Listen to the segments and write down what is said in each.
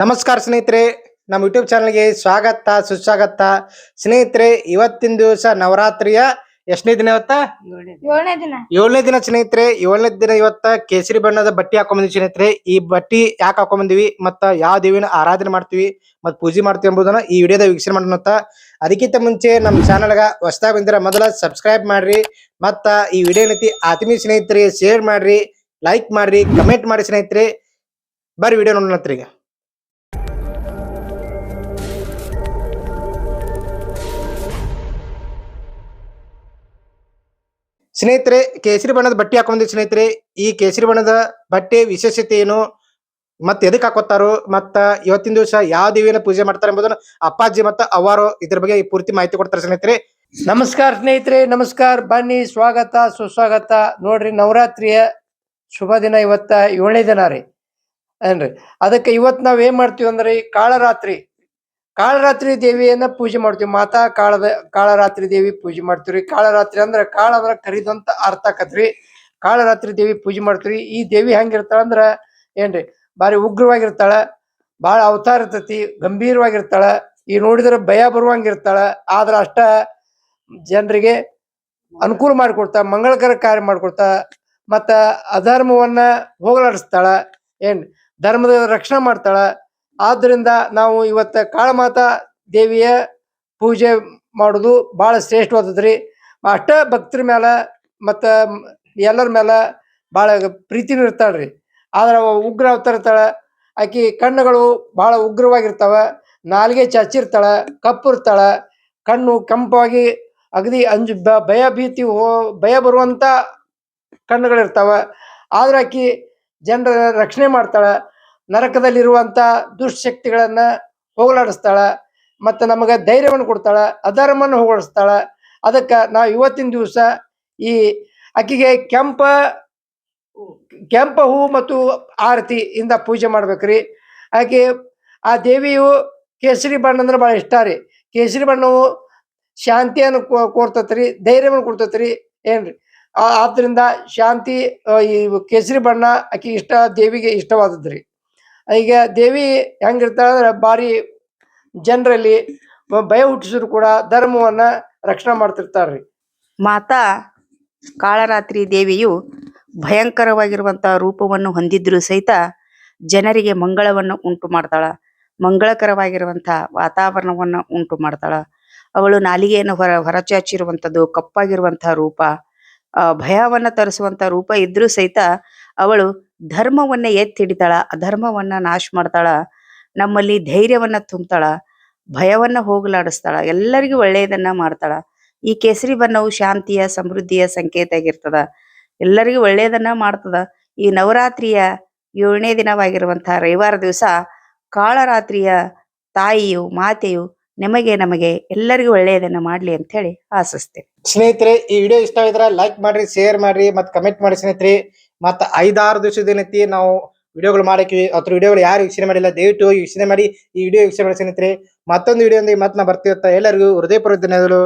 ನಮಸ್ಕಾರ ಸ್ನೇಹಿತರೆ ನಮ್ಮ ಯೂಟ್ಯೂಬ್ ಚಾನಲ್ಗೆ ಸ್ವಾಗತ ಸುಸ್ವಾಗತ. ಸ್ನೇಹಿತರೆ ಇವತ್ತಿನ ದಿವಸ ನವರಾತ್ರಿಯ ಎಷ್ಟನೇ ದಿನ ಇವತ್ತ? ಏಳನೇ ದಿನ. ಏಳನೇ ದಿನ. ಸ್ನೇಹಿತರೆ ಏಳನೇ ದಿನ ಇವತ್ತ ಕೇಸರಿ ಬಣ್ಣದ ಬಟ್ಟೆ ಹಾಕೊಂಬಂದಿವಿ ಸ್ನೇಹಿತರೆ. ಈ ಬಟ್ಟಿ ಯಾಕೆ ಹಾಕೊಂಬಂದಿವಿ ಮತ್ತ ಯಾವ ದೇವಿನ ಆರಾಧನೆ ಮಾಡ್ತೀವಿ ಮತ್ತ ಪೂಜೆ ಮಾಡ್ತೀವಿ ಎಂಬುದನ್ನ ಈ ವಿಡಿಯೋದ ವೀಕ್ಷಣೆ ಮಾಡೋಣ ಅದಕ್ಕಿಂತ ಮುಂಚೆ ನಮ್ಮ ಚಾನಲ್ಗ ಹೊಸದಾಗಿ ಬಂದಿರ ಮೊದಲ ಸಬ್ಸ್ಕ್ರೈಬ್ ಮಾಡ್ರಿ ಮತ್ತ ಈ ವಿಡಿಯೋ ನೀತಿ ಆತ್ಮೀಯ ಸ್ನೇಹಿತರಿಗೆ ಶೇರ್ ಮಾಡ್ರಿ ಲೈಕ್ ಮಾಡ್ರಿ ಕಮೆಂಟ್ ಮಾಡಿ ಸ್ನೇಹಿತರೆ. ಬರ್ರಿ ವಿಡಿಯೋ ನೋಡೋಣ ಈಗ. ಸ್ನೇಹಿತರೆ, ಕೇಸರಿ ಬಣ್ಣದ ಬಟ್ಟೆ ಹಾಕೊಂಡಿ ಸ್ನೇಹಿತರೆ. ಈ ಕೇಸರಿ ಬಣ್ಣದ ಬಟ್ಟೆ ವಿಶೇಷತೆ ಏನು? ಮತ್ತೆ ಎದಕ್ ಹಾಕೋತಾರೋ ಮತ್ತ ಇವತ್ತಿನ ದಿವಸ ಯಾವ ದೇವಿನ ಪೂಜೆ ಮಾಡ್ತಾರೆ ಎಂಬುದನ್ನು ಅಪ್ಪಾಜಿ ಮತ್ತ ಅವರು ಇದ್ರ ಬಗ್ಗೆ ಈ ಪೂರ್ತಿ ಮಾಹಿತಿ ಕೊಡ್ತಾರೆ ಸ್ನೇಹಿತರೆ. ನಮಸ್ಕಾರ ಸ್ನೇಹಿತರೆ, ನಮಸ್ಕಾರ. ಬನ್ನಿ, ಸ್ವಾಗತ, ಸುಸ್ವಾಗತ. ನೋಡ್ರಿ, ನವರಾತ್ರಿಯ ಶುಭ ದಿನ ಇವತ್ತ ಏಳನೇ ದಿನ ರೀ. ಏನ್ರಿ? ಅದಕ್ಕೆ ಇವತ್ ನಾವ್ ಏನ್ ಮಾಡ್ತೀವಿ ಅಂದ್ರೆ ಕಾಳರಾತ್ರಿ. ಕಾಳರಾತ್ರಿ ದೇವಿಯನ್ನ ಪೂಜೆ ಮಾಡ್ತೀವಿ. ಮಾತಾ ಕಾಳದ, ಕಾಳರಾತ್ರಿ ದೇವಿ ಪೂಜೆ ಮಾಡ್ತೀವಿ ಕಾಳರಾತ್ರಿ ಅಂದ್ರ ಕಾಳ ಅಂದ್ರ ಕರಿದಂತ ಅರ್ಥ ಆಕತ್ರಿ. ಕಾಳರಾತ್ರಿ ದೇವಿ ಪೂಜೆ ಮಾಡ್ತೀವಿ ಈ ದೇವಿ ಹೆಂಗಿರ್ತಾಳ ಅಂದ್ರ ಏನ್ರಿ? ಬಾರಿ ಉಗ್ರವಾಗಿರ್ತಾಳ ಬಾಳ ಅವತಾರ ಇರ್ತತಿ, ಗಂಭೀರವಾಗಿರ್ತಾಳ, ಈ ನೋಡಿದ್ರೆ ಭಯ ಬರುವಂಗಿರ್ತಾಳ. ಆದ್ರ ಅಷ್ಟ ಜನರಿಗೆ ಅನುಕೂಲ ಮಾಡಿಕೊಡ್ತಾ, ಮಂಗಳಕರ ಕಾರ್ಯ ಮಾಡ್ಕೊಡ್ತಾ, ಮತ್ತ ಅಧರ್ಮವನ್ನ ಹೋಗಲಾಡಿಸ್ತಾಳ. ಏನ್? ಧರ್ಮದ ರಕ್ಷಣೆ ಮಾಡ್ತಾಳ. ಆದ್ರಿಂದ ನಾವು ಇವತ್ತ ಕಾಳಮಾತಾ ದೇವಿಯ ಪೂಜೆ ಮಾಡುವುದು ಭಾಳ ಶ್ರೇಷ್ಠವಾದದ್ದು ರೀ ಅಷ್ಟ ಭಕ್ತರ ಮೇಲೆ ಮತ್ತು ಎಲ್ಲರ ಮೇಲೆ ಭಾಳ ಪ್ರೀತಿನೂ ಇರ್ತಾಳ್ರಿ. ಆದ್ರೆ ಅವ ಉಗ್ರ ಅವತಾರ ಇರ್ತಾಳೆ, ಆಕಿ ಕಣ್ಣುಗಳು ಭಾಳ ಉಗ್ರವಾಗಿರ್ತಾವೆ, ನಾಲ್ಗೆ ಚಾಚಿರ್ತಾಳೆ ಕಪ್ಪು ಇರ್ತಾಳೆ, ಕಣ್ಣು ಕೆಂಪಾಗಿ ಅಗದಿ ಅಂಜು ಬ- ಭಯ ಭೀತಿ ಹೋ- ಭಯ ಬರುವಂಥ ಕಣ್ಣುಗಳಿರ್ತಾವೆ. ಆದ್ರೆ ಆಕಿ ಜನರ ರಕ್ಷಣೆ ಮಾಡ್ತಾಳ ನರಕದಲ್ಲಿರುವಂತ ದುಷ್ಟಶಕ್ತಿಗಳನ್ನ ಹೋಗಲಾಡಿಸ್ತಾಳ, ಮತ್ತು ನಮಗೆ ಧೈರ್ಯವನ್ನು ಕೊಡ್ತಾಳ, ಅಧರ್ಮವನ್ನು ಹೋಗಲಾಡಿಸ್ತಾಳ. ಅದಕ್ಕೆ ನಾವು ಇವತ್ತಿನ ದಿವಸ ಈ ಅಕ್ಕಿಗೆ ಕೆಂಪ ಕೆಂಪ ಹೂ ಮತ್ತು ಆರತಿ ಇಂದ ಪೂಜೆ ಮಾಡ್ಬೇಕ್ರಿ. ಆಕೆ ಆ ದೇವಿಯು ಕೇಸರಿ ಬಣ್ಣ ಅಂದ್ರೆ ಬಹಳ ಇಷ್ಟ ರೀ. ಕೇಸರಿ ಬಣ್ಣವು ಶಾಂತಿಯನ್ನು ಕೊಡ್ತತ್ರಿ, ಧೈರ್ಯವನ್ನು ಕೊಡ್ತತ್ರಿ ಏನ್ರಿ. ಆದ್ರಿಂದ ಶಾಂತಿ ಈ ಕೇಸರಿ ಬಣ್ಣ ಆಕೆ ಇಷ್ಟ, ದೇವಿಗೆ ಇಷ್ಟವಾದದ್ರಿ. ಈಗ ದೇವಿ ಹೆಂಗಿರ್ತಾಳೆ ಅಂದ್ರೆ ಬಾರಿ ಜನರಲ್ಲಿ ಭಯ ಹುಟ್ಟಿಸಿದ್ರು ಕೂಡ ಧರ್ಮವನ್ನ ರಕ್ಷಣೆ ಮಾಡ್ತಿರ್ತಾರ್ರಿ. ಮಾತಾ, ಕಾಳರಾತ್ರಿ ದೇವಿಯು ಭಯಂಕರವಾಗಿರುವಂತಹ ರೂಪವನ್ನು ಹೊಂದಿದ್ರು ಸಹಿತ ಜನರಿಗೆ ಮಂಗಳವನ್ನು ಉಂಟು ಮಾಡ್ತಾಳ. ಮಂಗಳಕರವಾಗಿರುವಂತಹ ವಾತಾವರಣವನ್ನು ಉಂಟು ಮಾಡ್ತಾಳ. ಅವಳು ನಾಲಿಗೆಯನ್ನು ಹೊರ ಹೊರಚಾಚಿರುವಂಥದ್ದು ಕಪ್ಪಾಗಿರುವಂತಹ ರೂಪ. ಭಯವನ್ನು ಭಯವನ್ನ ತರಿಸುವಂತ ರೂಪ ಇದ್ರೂ ಸಹಿತ ಅವಳು ಧರ್ಮವನ್ನ ಎತ್ತಿ ಹಿಡಿತಾಳ ಅಧರ್ಮವನ್ನ ನಾಶ ಮಾಡ್ತಾಳ ನಮ್ಮಲ್ಲಿ ಧೈರ್ಯವನ್ನ ತುಂಬ್ತಾಳ, ಭಯವನ್ನ ಹೋಗಲಾಡಿಸ್ತಾಳ, ಎಲ್ಲರಿಗೂ ಒಳ್ಳೆಯದನ್ನ ಮಾಡ್ತಾಳ. ಈ ಕೇಸರಿ ಬಣ್ಣವು ಶಾಂತಿಯ, ಸಮೃದ್ಧಿಯ ಸಂಕೇತ ಆಗಿರ್ತದ ಎಲ್ಲರಿಗೂ ಒಳ್ಳೆಯದನ್ನ ಮಾಡ್ತದ. ಈ ನವರಾತ್ರಿಯ ಏಳನೇ ದಿನವಾಗಿರುವಂತಹ ರವಿವಾರ ದಿವಸ ಕಾಳರಾತ್ರಿಯ ತಾಯಿಯು, ಮಾತೆಯು ನಿಮಗೆ ನಮಗೆ ಎಲ್ಲರಿಗೂ ಒಳ್ಳೆಯದನ್ನ ಮಾಡ್ಲಿ ಅಂತ ಹೇಳಿ ಆಶಿಸ್ತೇನೆ. ಸ್ನೇಹಿತರೆ, ಈ ವಿಡಿಯೋ ಇಷ್ಟ ಆಗಿದ್ರೆ ಲೈಕ್ ಮಾಡ್ರಿ ಶೇರ್ ಮಾಡ್ರಿ, ಮತ್ತೆ ಕಮೆಂಟ್ ಮಾಡಿ ಸ್ನೇಹಿತರೆ. ಮತ್ತ ಐದಾರು ದಿವಸದ ಏನೈತಿ ನಾವು ವಿಡಿಯೋಗಳು ಮಾಡಕ್ಕೆ ಅದ್ರ ವಿಡಿಯೋಗಳು ಯಾರು ವೀಕ್ಷಣೆ ಮಾಡಿಲ್ಲ ದಯವಿಟ್ಟು ಈ ವೀಕ್ಷಣೆ ಮಾಡಿ ಈ ವಿಡಿಯೋ ವೀಕ್ಷಣೆ ಮಾಡಿ ಸ್ನೇಹಿತರೆ. ಮತ್ತೊಂದು ವಿಡಿಯೋ ಮತ್ತೆ ನಾ ಅಂತ ಎಲ್ಲರಿಗೂ ಹೃದಯಪೂರ್ವಕ ಧನ್ಯವಾದಗಳು.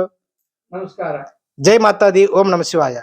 ನಮಸ್ಕಾರ. ಜೈ ಮಾತಾದಿ ಓಂ ನಮ ಶಿವಾಯ.